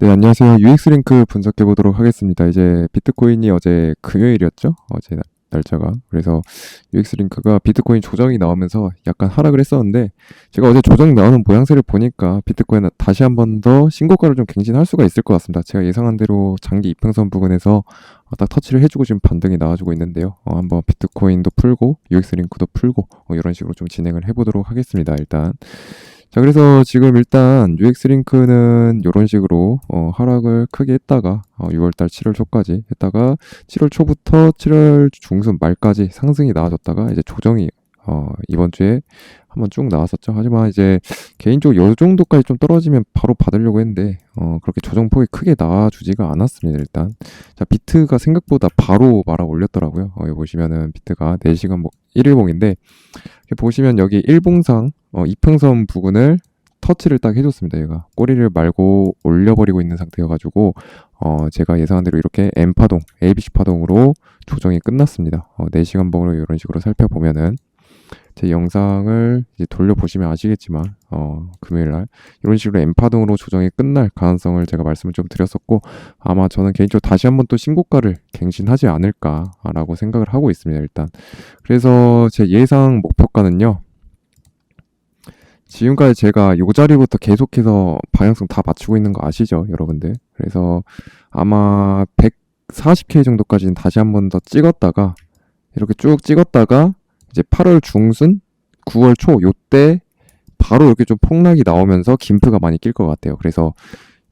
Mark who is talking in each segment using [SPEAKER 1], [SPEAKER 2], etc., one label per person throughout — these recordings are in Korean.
[SPEAKER 1] 네, 안녕하세요. UX링크 분석해 보도록 하겠습니다. 이제 비트코인이 어제 금요일이었죠? 어제 날- 날짜가. 그래서 UX링크가 비트코인 조정이 나오면서 약간 하락을 했었는데, 제가 어제 조정 나오는 모양새를 보니까 비트코인은 다시 한 번 더 신고가를 좀 갱신할 수가 있을 것 같습니다. 제가 예상한 대로 장기 이평선 부근에서 어, 딱 터치를 해주고 지금 반등이 나와주고 있는데요. 어, 한번 비트코인도 풀고, UX링크도 풀고, 어, 이런 식으로 좀 진행을 해보도록 하겠습니다. 일단. 자, 그래서 지금 일단 UX링크는 이런 식으로 어, 하락을 크게 했다가 어, 6월달 7월 초까지 했다가 7월 초부터 7월 중순 말까지 상승이 나와줬다가 이제 조정이 어, 이번 주에 한번 쭉 나왔었죠. 하지만 이제 개인적으로 요 정도까지 좀 떨어지면 바로 받으려고 했는데 어, 그렇게 조정폭이 크게 나와주지가 않았습니다. 일단 자 비트가 생각보다 바로 말아 올렸더라고요. 어, 여기 보시면은 비트가 4시간 뭐 1일봉인데 이렇게 보시면 여기 일봉상 어, 이평선 부근을 터치를 딱 해줬습니다. 얘가 꼬리를 말고 올려버리고 있는 상태여가지고 어, 제가 예상한 대로 이렇게 M 파동, ABC 파동으로 조정이 끝났습니다. 어, 4시간 봉으로 이런 식으로 살펴보면은 제 영상을 이제 돌려보시면 아시겠지만 어, 금요일 날 이런 식으로 M 파동으로 조정이 끝날 가능성을 제가 말씀을 좀 드렸었고 아마 저는 개인적으로 다시 한번 또 신고가를 갱신하지 않을까라고 생각을 하고 있습니다. 일단 그래서 제 예상 목표가는요. 지금까지 제가 요 자리부터 계속해서 방향성 다 맞추고 있는 거 아시죠, 여러분들? 그래서 아마 140K 정도까지는 다시 한 번 더 찍었다가 이렇게 쭉 찍었다가 이제 8월 중순, 9월 초 요때 바로 이렇게 좀 폭락이 나오면서 김프가 많이 낄 것 같아요. 그래서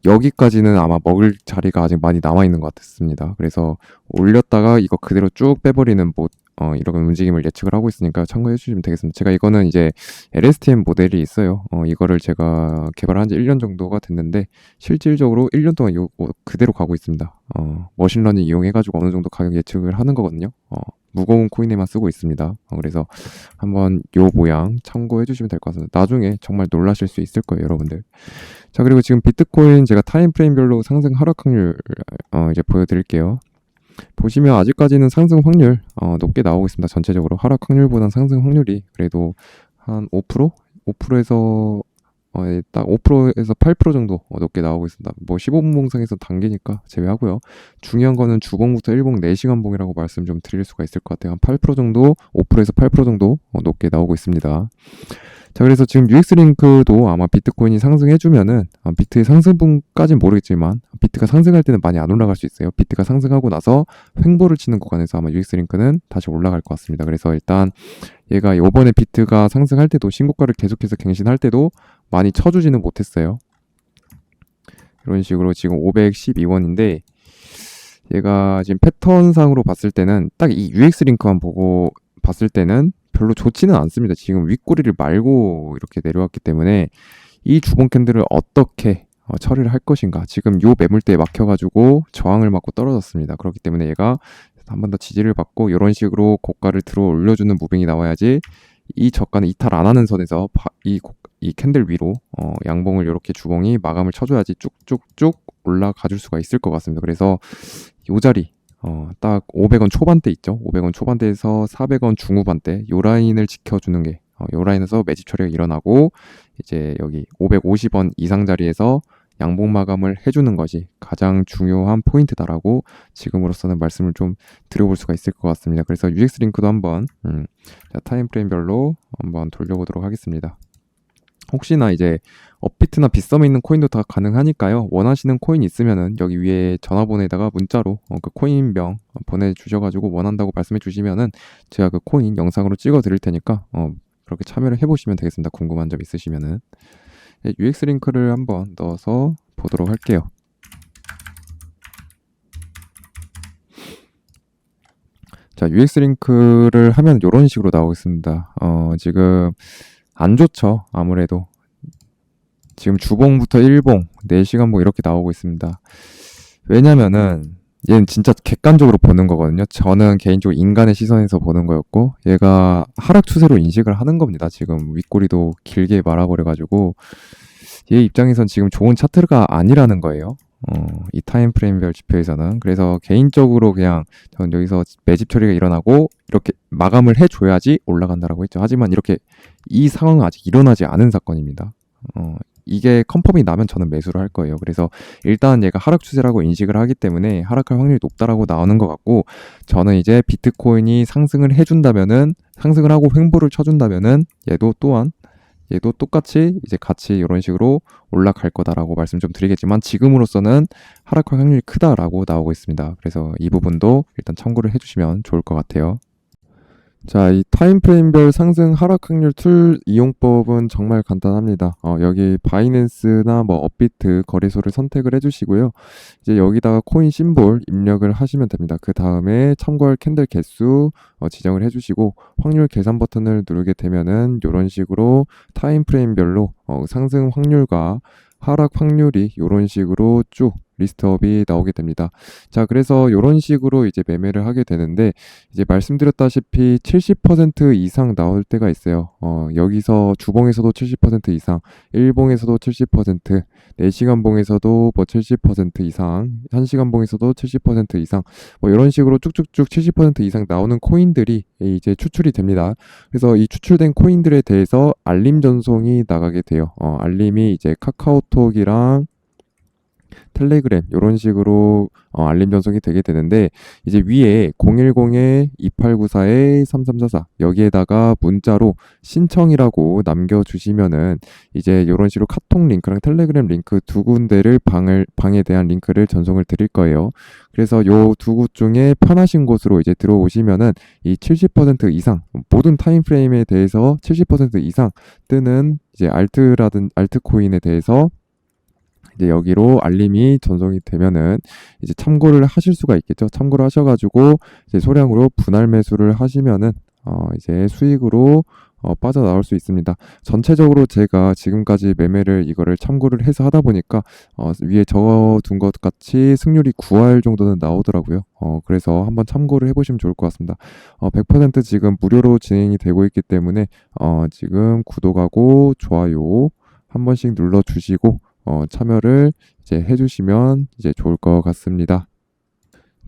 [SPEAKER 1] 여기까지는 아마 먹을 자리가 아직 많이 남아 있는 것 같습니다. 그래서 올렸다가 이거 그대로 쭉 빼버리는 뭐 어, 이런 움직임을 예측을 하고 있으니까 참고해 주시면 되겠습니다. 제가 이거는 이제 LSTM 모델이 있어요. 어, 이거를 제가 개발한 지 1년 정도가 됐는데 실질적으로 1년 동안 요 어, 그대로 가고 있습니다. 어, 머신러닝 이용해 가지고 어느 정도 가격 예측을 하는 거거든요. 어, 무거운 코인에만 쓰고 있습니다. 어, 그래서 한번 요 모양 참고해 주시면 될 것 같습니다. 나중에 정말 놀라실 수 있을 거예요, 여러분들. 자, 그리고 지금 비트코인 제가 타임 프레임별로 상승 하락 확률 어, 이제 보여 드릴게요. 보시면 아직까지는 상승 확률 어, 높게 나오고 있습니다. 전체적으로 하락 확률보다는 상승 확률이 그래도 한 5%? 5%에서 어, 예, 딱 5%에서 8% 정도 어, 높게 나오고 있습니다. 뭐 15분 봉상에서 단계니까 제외하고요. 중요한 거는 주봉부터 일봉 4시간 봉이라고 말씀 좀 드릴 수가 있을 것 같아요. 한 8% 정도, 5%에서 8% 정도 어, 높게 나오고 있습니다. 자, 그래서 지금 UX링크도 아마 비트코인이 상승해주면은, 아, 비트의 상승분까지는 모르겠지만, 비트가 상승할 때는 많이 안 올라갈 수 있어요. 비트가 상승하고 나서 횡보를 치는 구간에서 아마 UX링크는 다시 올라갈 것 같습니다. 그래서 일단 얘가 요번에 비트가 상승할 때도 신고가를 계속해서 갱신할 때도 많이 쳐주지는 못했어요. 이런 식으로 지금 512원인데, 얘가 지금 패턴상으로 봤을 때는 딱 이 UX링크만 보고 봤을 때는 별로 좋지는 않습니다. 지금 윗꼬리를 말고 이렇게 내려왔기 때문에 이 주봉 캔들을 어떻게 어, 처리를 할 것인가. 지금 요 매물대에 막혀가지고 저항을 맞고 떨어졌습니다. 그렇기 때문에 얘가 한 번 더 지지를 받고 이런 식으로 고가를 들어 올려주는 무빙이 나와야지 이 저가는 이탈 안 하는 선에서 바- 이, 고- 이 캔들 위로 어, 양봉을 이렇게 주봉이 마감을 쳐줘야지 쭉쭉쭉 올라가 줄 수가 있을 것 같습니다. 그래서 요 자리 어, 딱 500원 초반대 있죠. 500원 초반대에서 400원 중후반대 요 라인을 지켜주는 게 어, 요 라인에서 매집 처리가 일어나고 이제 여기 550원 이상 자리에서 양봉 마감을 해주는 것이 가장 중요한 포인트다라고 지금으로서는 말씀을 좀 드려볼 수가 있을 것 같습니다. 그래서 UX 링크도 한번 음, 자, 타임 프레임별로 한번 돌려보도록 하겠습니다. 혹시나 이제 업비트나 빗썸에 있는 코인도 다 가능하니까요. 원하시는 코인 있으면은 여기 위에 전화번호에다가 문자로 어, 그 코인명 보내주셔가지고 원한다고 말씀해 주시면은 제가 그 코인 영상으로 찍어 드릴 테니까 어, 그렇게 참여를 해보시면 되겠습니다. 궁금한 점 있으시면은 네, UX 링크를 한번 넣어서 보도록 할게요. 자, UX 링크를 하면 이런 식으로 나오겠습니다. 어, 지금 안 좋죠. 아무래도 지금 주봉부터 일봉, 4시간 뭐 이렇게 나오고 있습니다. 왜냐면은 얘는 진짜 객관적으로 보는 거거든요. 저는 개인적으로 인간의 시선에서 보는 거였고 얘가 하락 추세로 인식을 하는 겁니다. 지금 윗꼬리도 길게 말아버려가지고 얘 입장에선 지금 좋은 차트가 아니라는 거예요. 어, 이 타임 프레임별 지표에서는 그래서 개인적으로 그냥 전 여기서 매집 처리가 일어나고 이렇게 마감을 해줘야지 올라간다라고 했죠. 하지만 이렇게 이 상황은 아직 일어나지 않은 사건입니다. 어, 이게 컨펌이 나면 저는 매수를 할 거예요. 그래서 일단 얘가 하락 추세라고 인식을 하기 때문에 하락할 확률이 높다라고 나오는 것 같고 저는 이제 비트코인이 상승을 해준다면은 상승을 하고 횡보를 쳐준다면은 얘도 또한 얘도 똑같이 이제 같이 이런 식으로 올라갈 거다라고 말씀 좀 드리겠지만 지금으로서는 하락할 확률이 크다라고 나오고 있습니다. 그래서 이 부분도 일단 참고를 해주시면 좋을 것 같아요. 자, 이 타임프레임별 상승 하락 확률 툴 이용법은 정말 간단합니다. 어, 여기 바이낸스나 뭐 업비트 거래소를 선택을 해주시고요. 이제 여기다가 코인 심볼 입력을 하시면 됩니다. 그 다음에 참고할 캔들 개수 어, 지정을 해주시고 확률 계산 버튼을 누르게 되면은 이런 식으로 타임프레임별로 어, 상승 확률과 하락 확률이 이런 식으로 쭉 리스트업이 나오게 됩니다. 자, 그래서 이런 식으로 이제 매매를 하게 되는데 이제 말씀드렸다시피 70% 이상 나올 때가 있어요. 어, 여기서 주봉에서도 70% 이상, 일봉에서도 70%, 4시간 봉에서도 뭐 70% 이상, 1시간 봉에서도 70% 이상, 뭐 이런 식으로 쭉쭉쭉 70% 이상 나오는 코인들이 이제 추출이 됩니다. 그래서 이 추출된 코인들에 대해서 알림 전송이 나가게 돼요. 어, 알림이 이제 카카오톡이랑 텔레그램 이런 식으로 어, 알림 전송이 되게 되는데 이제 위에 010-2894-3344 여기에다가 문자로 신청이라고 남겨주시면은 이제 이런 식으로 카톡 링크랑 텔레그램 링크 두 군데를 방을 방에 대한 링크를 전송을 드릴 거예요. 그래서 요 두 곳 중에 편하신 곳으로 이제 들어오시면은 이 70% 이상 모든 타임 프레임에 대해서 70% 이상 뜨는 이제 알트라든 알트코인에 대해서 이제 여기로 알림이 전송이 되면은 이제 참고를 하실 수가 있겠죠. 참고를 하셔가지고 이제 소량으로 분할 매수를 하시면은 어 이제 수익으로 어 빠져나올 수 있습니다. 전체적으로 제가 지금까지 매매를 이거를 참고를 해서 하다 보니까 어 위에 적어둔 것 같이 승률이 9할 정도는 나오더라고요. 어 그래서 한번 참고를 해보시면 좋을 것 같습니다. 어 100% 지금 무료로 진행이 되고 있기 때문에 어 지금 구독하고 좋아요 한 번씩 눌러주시고 어, 참여를 이제 해주시면 이제 좋을 것 같습니다.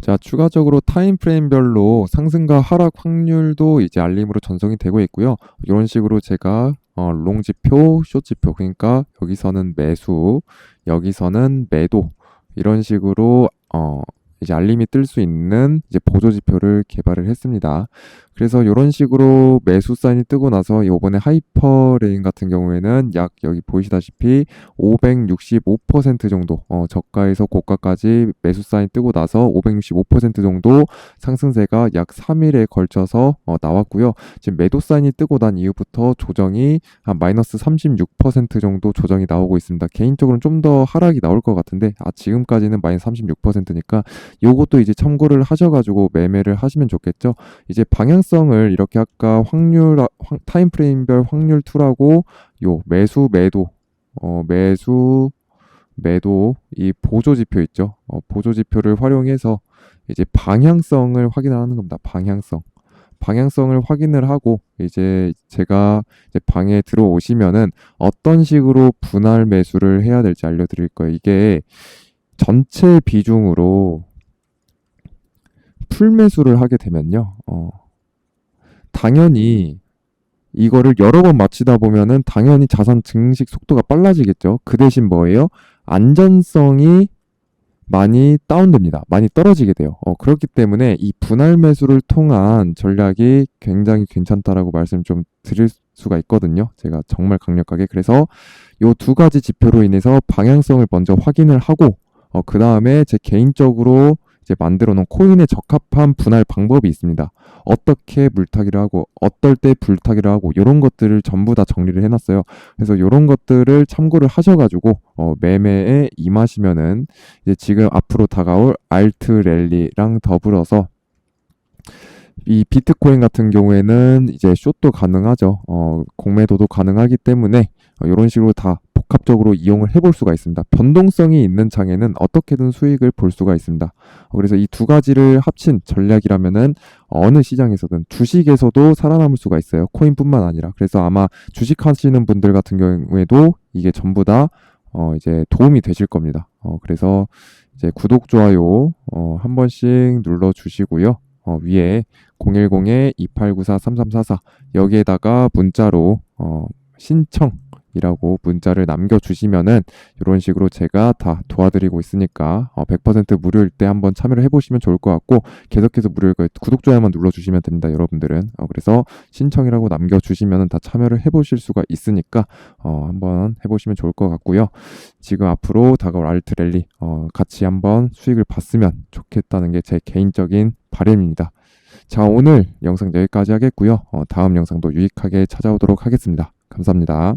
[SPEAKER 1] 자, 추가적으로 타임프레임별로 상승과 하락 확률도 이제 알림으로 전송이 되고 있고요. 이런 식으로 제가 어, 롱 지표, 숏 지표, 그러니까 여기서는 매수, 여기서는 매도 이런 식으로 어, 이제 알림이 뜰 수 있는 이제 보조 지표를 개발을 했습니다. 그래서 이런 식으로 매수 사인이 뜨고 나서 이번에 하이퍼레인 같은 경우에는 약 여기 보이시다시피 565% 정도 어, 저가에서 고가까지 매수 사인 뜨고 나서 565% 정도 상승세가 약 3일에 걸쳐서 어, 나왔고요. 지금 매도 사인이 뜨고 난 이후부터 조정이 한 마이너스 36% 정도 조정이 나오고 있습니다. 개인적으로는 좀 더 하락이 나올 것 같은데 아 지금까지는 마이너스 36%니까 요것도 이제 참고를 하셔가지고 매매를 하시면 좋겠죠. 이제 방향 특성을 이렇게 아까 확률 타임프레임별 확률 툴하고 요 매수 매도 어 매수 매도 이 보조 지표 있죠. 어, 보조 지표를 활용해서 이제 방향성을 확인하는 겁니다. 방향성. 방향성을 확인을 하고 이제 제가 이제 방에 들어오시면은 어떤 식으로 분할 매수를 해야 될지 알려드릴 거예요. 이게 전체 비중으로 풀 매수를 하게 되면요. 어, 당연히 이거를 여러 번 마치다 보면은 당연히 자산 증식 속도가 빨라지겠죠. 그 대신 뭐예요? 안전성이 많이 다운됩니다. 많이 떨어지게 돼요. 어, 그렇기 때문에 이 분할 매수를 통한 전략이 굉장히 괜찮다라고 말씀 좀 드릴 수가 있거든요. 제가 정말 강력하게. 그래서 요 두 가지 지표로 인해서 방향성을 먼저 확인을 하고, 어, 그 다음에 제 개인적으로 이제 만들어 놓은 코인에 적합한 분할 방법이 있습니다. 어떻게 물타기를 하고 어떨 때 불타기를 하고 이런 것들을 전부 다 정리를 해놨어요. 그래서 이런 것들을 참고를 하셔가지고 어, 매매에 임하시면은 이제 지금 앞으로 다가올 알트 랠리랑 더불어서 이 비트코인 같은 경우에는 이제 숏도 가능하죠. 어, 공매도도 가능하기 때문에 어, 이런 식으로 다 복합적으로 이용을 해볼 수가 있습니다. 변동성이 있는 장에는 어떻게든 수익을 볼 수가 있습니다. 어, 그래서 이 두 가지를 합친 전략이라면은 어느 시장에서든 주식에서도 살아남을 수가 있어요. 코인뿐만 아니라. 그래서 아마 주식 하시는 분들 같은 경우에도 이게 전부 다 어, 이제 도움이 되실 겁니다. 어, 그래서 이제 구독, 좋아요, 어, 한 번씩 눌러 주시고요. 어, 위에 010-2894-3344 여기에다가 문자로 어, 신청 이라고 문자를 남겨주시면은 이런 식으로 제가 다 도와드리고 있으니까 어, 100% 무료일 때 한번 참여를 해보시면 좋을 것 같고 계속해서 무료일 거예요. 구독, 좋아요만 눌러주시면 됩니다, 여러분들은. 어, 그래서 신청이라고 남겨주시면은 다 참여를 해보실 수가 있으니까 어, 한번 해보시면 좋을 것 같고요. 지금 앞으로 다가올 알트 랠리 어, 같이 한번 수익을 봤으면 좋겠다는 게 제 개인적인 바람입니다. 자, 오늘 영상 여기까지 하겠고요. 어, 다음 영상도 유익하게 찾아오도록 하겠습니다. 감사합니다.